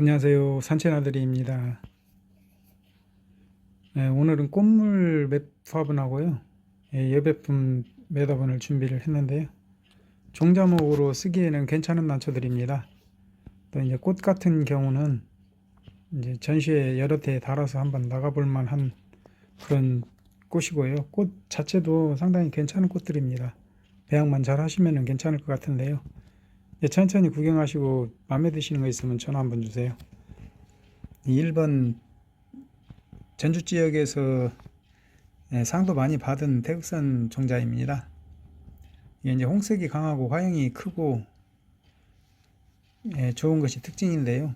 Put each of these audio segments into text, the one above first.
안녕하세요. 산채나들이입니다. 네, 오늘은 꽃물 몇 화분하고요. 예, 여배품 몇 화분을 준비를 했는데요. 종자목으로 쓰기에는 괜찮은 난초들입니다. 또 이제 꽃 같은 경우는 이제 전시회 여러 대 달아서 한번 나가볼 만한 그런 꽃이고요. 꽃 자체도 상당히 괜찮은 꽃들입니다. 배양만 잘 하시면 괜찮을 것 같은데요. 예, 천천히 구경하시고 마음에 드시는 거 있으면 전화 한번 주세요. 1번 전주 지역에서 예, 상도 많이 받은 태극선 종자입니다. 이게 이제 홍색이 강하고 화형이 크고 예, 좋은 것이 특징인데요.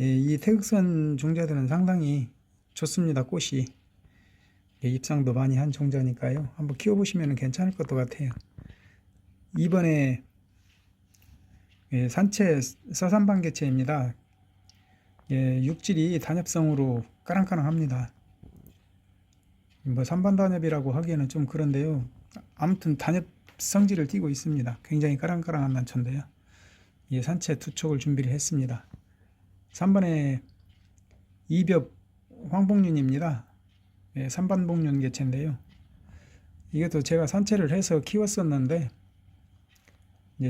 예, 이 태극선 종자들은 상당히 좋습니다. 꽃이 예, 입상도 많이 한 종자니까요. 한번 키워보시면 괜찮을 것 같아요. 이번에 예, 산채 서산반개채입니다. 예, 육질이 단엽성으로 까랑까랑합니다. 뭐 산반단엽이라고 하기에는 좀 그런데요. 아무튼 단엽 성질을 띠고 있습니다. 굉장히 까랑까랑한 난초인데요. 예, 산채 두 촉을 준비를 했습니다. 3번에 이벽 황복륜입니다. 예, 산반복륜 개체인데요. 이것도 제가 산채를 해서 키웠었는데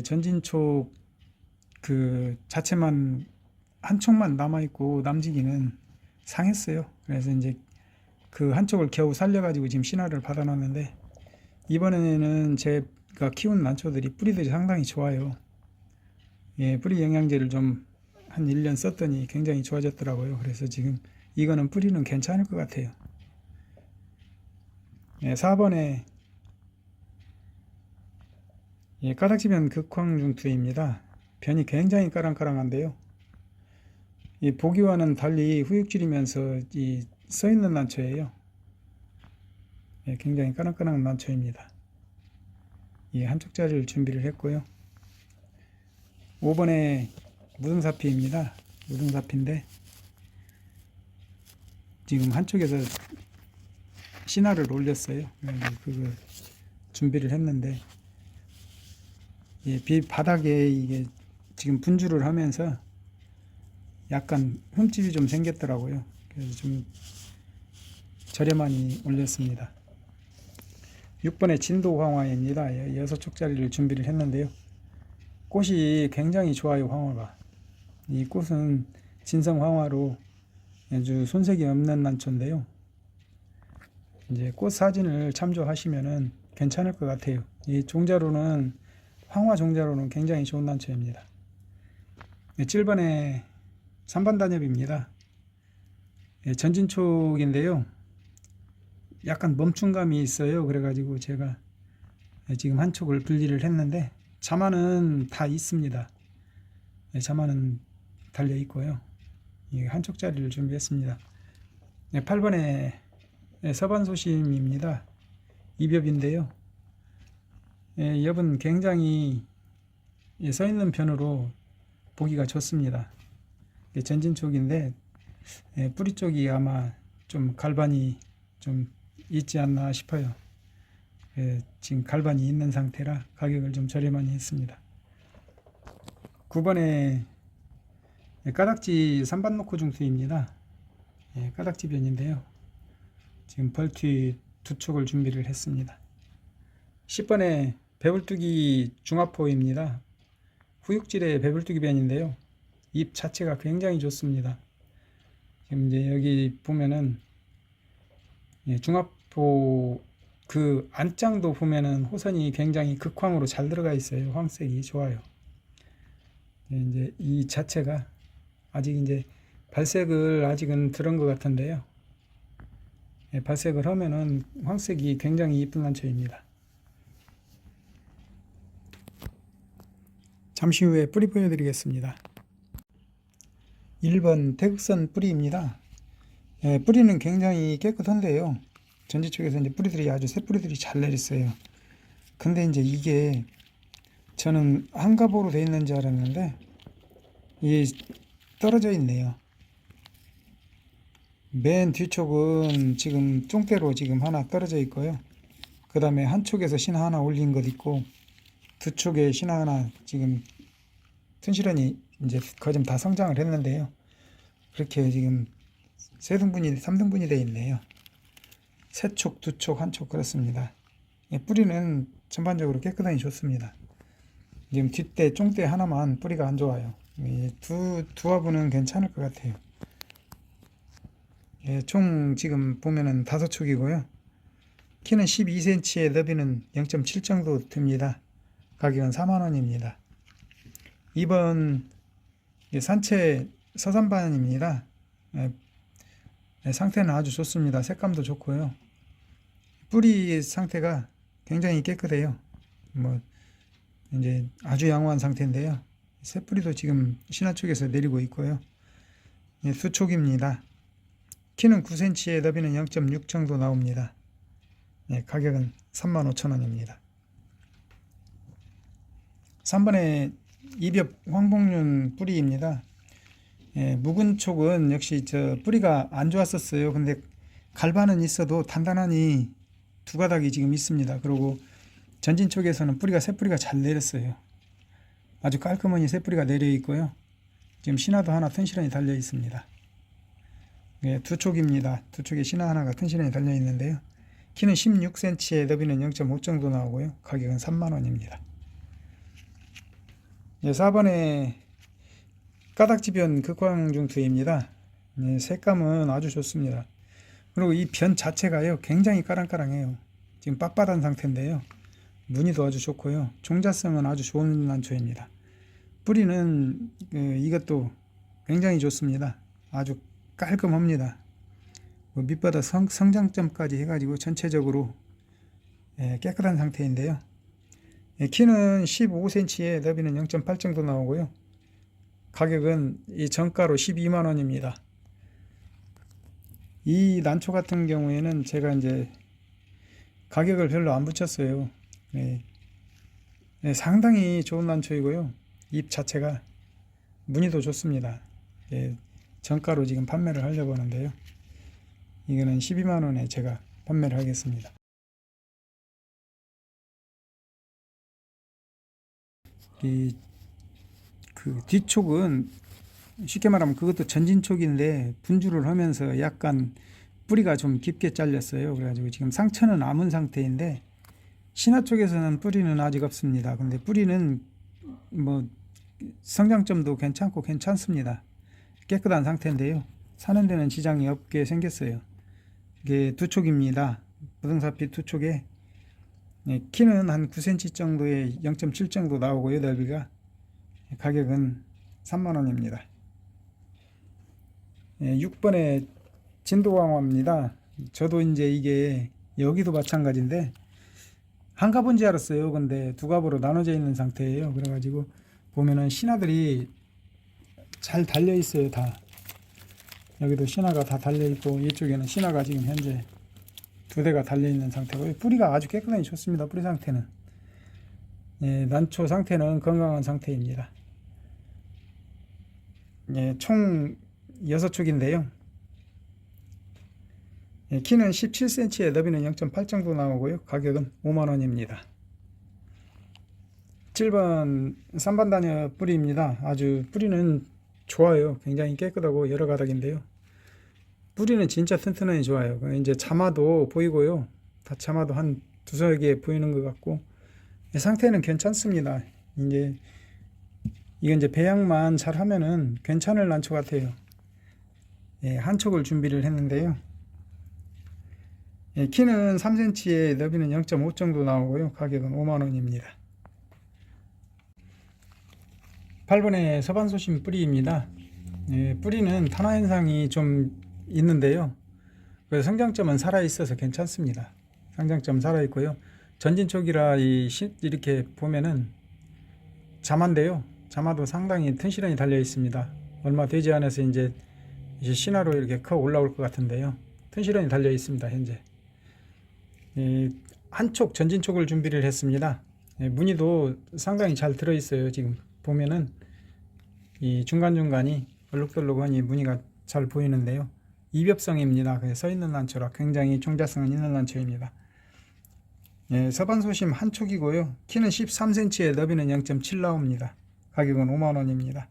전진촉 그 자체만 한 촉만 남아 있고 남지기는 상했어요. 그래서 이제 그 한쪽을 겨우 살려가지고 지금 신화를 받아놨는데 이번에는 제가 키운 난초들이 뿌리들이 상당히 좋아요. 예, 뿌리 영양제를 좀 한 1년 썼더니 굉장히 좋아졌더라고요. 그래서 지금 이거는 뿌리는 괜찮을 것 같아요. 예, 4번에 예, 까닥지변 극황중투입니다. 변이 굉장히 까랑까랑한데요. 이 보기와는 달리 후육질이면서 이 써 있는 난초예요. 예, 굉장히 까랑까랑한 난초입니다. 이 한쪽 자리를 준비를 했고요. 5번에 무등사피입니다. 무등사피인데 지금 한쪽에서 신화를 올렸어요. 그래서 그거 준비를 했는데 예, 비 바닥에 이게 지금 분주를 하면서 약간 흠집이 좀 생겼더라고요. 그래서 좀 저렴하니 올렸습니다. 6번에 진도 황화입니다. 여섯 촉짜리를 준비를 했는데요. 꽃이 굉장히 좋아요, 황화가. 이 꽃은 진성 황화로 아주 손색이 없는 난초인데요. 이제 꽃 사진을 참조하시면은 괜찮을 것 같아요. 이 종자로는 황화 종자로는 굉장히 좋은 난초입니다. 7번에 3번 단엽입니다. 예, 전진촉인데요. 약간 멈춤감이 있어요. 그래가지고 제가 지금 한 촉을 분리를 했는데 자마는 다 있습니다. 예, 자마는 달려 있고요. 한 촉짜리를 준비했습니다. 8번에 서반소심입니다. 이벽인데요. 예, 엽은 굉장히 예, 서 있는 편으로 보기가 좋습니다. 전진 쪽인데 예, 뿌리 쪽이 아마 좀 갈반이 좀 있지 않나 싶어요. 예, 지금 갈반이 있는 상태라 가격을 좀 저렴하니 했습니다. 9번에 예, 까닥지 3반 놓고 중수입니다. 예, 까닥지 변인데요. 지금 벌티 두 촉을 준비를 했습니다. 10번에 배불뚝이 중화포입니다. 후육질의 배불뚝이 변인데요. 잎 자체가 굉장히 좋습니다. 지금 이제 여기 보면은 예, 중화포 그 안장도 보면은 호선이 굉장히 극황으로 잘 들어가 있어요. 황색이 좋아요. 예, 이제 이 자체가 아직 이제 발색을 아직은 들은 것 같은데요. 예, 발색을 하면은 황색이 굉장히 이쁜 난초입니다. 잠시 후에 뿌리 보여드리겠습니다. 1번 태극선 뿌리입니다. 예, 뿌리는 굉장히 깨끗한데요. 전지 쪽에서 이제 뿌리들이 아주 새 뿌리들이 잘 내렸어요. 근데 이제 이게 저는 한갑으로 되어 있는 줄 알았는데 이게 떨어져 있네요. 맨 뒤쪽은 지금 쫑대로 지금 하나 떨어져 있고요. 그 다음에 한쪽에서 신화 하나 올린 것 있고 두 쪽에 신화 하나 지금 튼실하니 이제 거점 다 성장을 했는데요. 그렇게 지금 세 등분이 3등분이 되어 있네요. 세 촉, 두 촉, 한 촉 그렇습니다. 예, 뿌리는 전반적으로 깨끗하니 좋습니다. 지금 뒷대, 쫑대 하나만 뿌리가 안 좋아요. 이 두, 두 화분은 괜찮을 것 같아요. 예, 총 지금 보면은 다섯 촉이고요. 키는 12cm에 너비는 0.7 정도 듭니다. 가격은 4만원입니다. 이번 이 산채 서산반입니다. 예, 예, 상태는 아주 좋습니다. 색감도 좋고요. 뿌리 상태가 굉장히 깨끗해요. 뭐 이제 아주 양호한 상태인데요. 새뿌리도 지금 신화 쪽에서 내리고 있고요. 예, 수촉입니다. 키는 9cm에 너비는 0.6 정도 나옵니다. 예, 가격은 35,000원입니다. 3번에 이벽 황복륜 뿌리입니다. 예, 묵은 촉은 역시 저 뿌리가 안 좋았었어요. 근데 갈반은 있어도 단단하니 두 가닥이 지금 있습니다. 그리고 전진 쪽에서는 뿌리가 새 뿌리가 잘 내렸어요. 아주 깔끔하니 새 뿌리가 내려 있고요. 지금 신화도 하나 튼실하니 달려 있습니다. 예, 두 촉입니다. 두 촉에 신화 하나가 튼실하니 달려 있는데요. 키는 16cm에 너비는 0.5 정도 나오고요. 가격은 3만 원입니다. 예, 4번에 까닥지변 극황중투입니다. 예, 색감은 아주 좋습니다. 그리고 이 변 자체가요 굉장히 까랑까랑해요. 지금 빳빳한 상태인데요. 무늬도 아주 좋고요. 종자성은 아주 좋은 난초입니다. 뿌리는 그, 이것도 굉장히 좋습니다. 아주 깔끔합니다. 뭐 밑바닥 성, 성장점까지 해가지고 전체적으로 예, 깨끗한 상태인데요. 예, 키는 15cm에 너비는 0.8 정도 나오고요. 가격은 이 정가로 12만 원입니다. 이 난초 같은 경우에는 제가 이제 가격을 별로 안 붙였어요. 네. 네, 상당히 좋은 난초이고요. 잎 자체가 무늬도 좋습니다. 예, 정가로 지금 판매를 하려고 하는데요. 이거는 12만 원에 제가 판매를 하겠습니다. 이 그 뒤촉은 쉽게 말하면 그것도 전진촉인데 분주를 하면서 약간 뿌리가 좀 깊게 잘렸어요. 그래가지고 지금 상처는 남은 상태인데 신화 쪽에서는 뿌리는 아직 없습니다. 근데 뿌리는 뭐 성장점도 괜찮고 괜찮습니다. 깨끗한 상태인데요. 사는 데는 지장이 없게 생겼어요. 이게 두 촉입니다. 부등사피 두 촉에 네, 키는 한 9cm 정도의 0.7 정도 나오고요. 넓이가 가격은 3만원입니다. 6번에 진도강화입니다. 저도 이제 이게 여기도 마찬가지인데 한 갑인지 알았어요. 근데 두 갑으로 나눠져 있는 상태예요. 그래가지고 보면은 신화들이 잘 달려 있어요. 다 여기도 신화가 다 달려 있고 이쪽에는 신화가 지금 현재 두 대가 달려 있는 상태고요. 뿌리가 아주 깨끗하니 좋습니다. 뿌리 상태는 예, 난초 상태는 건강한 상태입니다. 예, 총 6촉인데요. 예, 키는 17cm에 너비는 0.8 정도 나오고요. 가격은 5만원입니다. 7번 3번 다녀 뿌리입니다. 아주 뿌리는 좋아요. 굉장히 깨끗하고 여러 가닥인데요. 뿌리는 진짜 튼튼하니 좋아요. 이제 자마도 보이고요. 다 자마도 한 두세 개 보이는 것 같고 예, 상태는 괜찮습니다. 이제 이건 이제 배양만 잘 하면은 괜찮을 난초 같아요. 예, 한 촉을 준비를 했는데요. 예, 키는 3cm에 너비는 0.5 정도 나오고요. 가격은 5만원입니다. 8번의 서반소심 뿌리입니다. 예, 뿌리는 탄화 현상이 좀 있는데요. 그래서 성장점은 살아 있어서 괜찮습니다. 성장점 살아 있고요. 전진촉이라 이 시, 이렇게 보면은 자만데요. 자마도 상당히 튼실하게 달려 있습니다. 얼마 되지 않아서 이제, 이제 신화로 이렇게 커 올라올 것 같은데요. 튼실하게 달려 있습니다. 현재. 한쪽 전진촉을 준비를 했습니다. 예, 무늬도 상당히 잘 들어 있어요. 지금 보면은 이 중간 중간이 얼룩덜룩하니 무늬가 잘 보이는데요. 이벽성입니다. 서 있는 난초라 굉장히 종자성은 있는 난초입니다. 예, 서반소심 한 촉이고요. 키는 13cm에 너비는 0.7 나옵니다. 가격은 5만원입니다.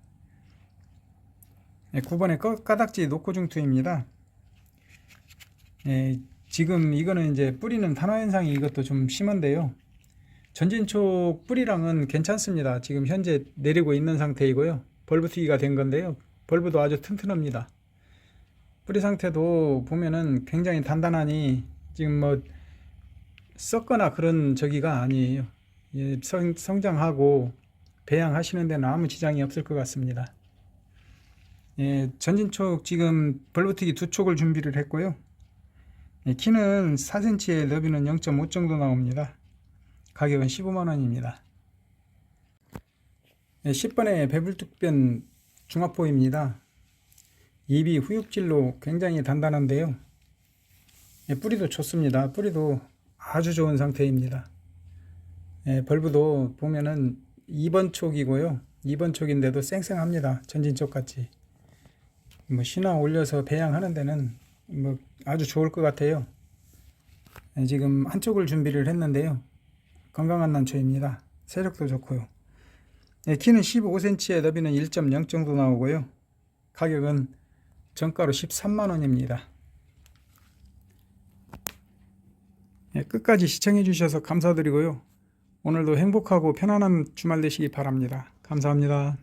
예, 9번에 꺼- 까닥지 녹고중투입니다. 예, 지금 이거는 이제 뿌리는 탄화 현상이 이것도 좀 심한데요. 전진촉 뿌리랑은 괜찮습니다. 지금 현재 내리고 있는 상태이고요. 벌브 튀기가 된 건데요. 벌브도 아주 튼튼합니다. 뿌리 상태도 보면은 굉장히 단단하니 지금 뭐 썩거나 그런 저기가 아니에요. 예, 성, 성장하고 배양하시는 데는 아무 지장이 없을 것 같습니다. 예, 전진촉 지금 벌브튀기 두 촉을 준비를 했고요. 예, 키는 4cm에 너비는 0.5 정도 나옵니다. 가격은 15만 원입니다. 예, 10번의 배불뚝변 중화포입니다. 잎이 후육질로 굉장히 단단한데요. 예, 뿌리도 좋습니다. 뿌리도 아주 좋은 상태입니다. 예, 벌브도 보면은 2번 촉이고요. 2번 촉인데도 쌩쌩합니다. 전진촉 같이. 뭐 신화 올려서 배양하는 데는 뭐 아주 좋을 것 같아요. 예, 지금 한쪽을 준비를 했는데요. 건강한 난초입니다. 세력도 좋고요. 예, 키는 15cm에 너비는 1.0 정도 나오고요. 가격은 정가로 13만 원입니다. 예, 끝까지 시청해 주셔서 감사드리고요. 오늘도 행복하고 편안한 주말 되시기 바랍니다. 감사합니다.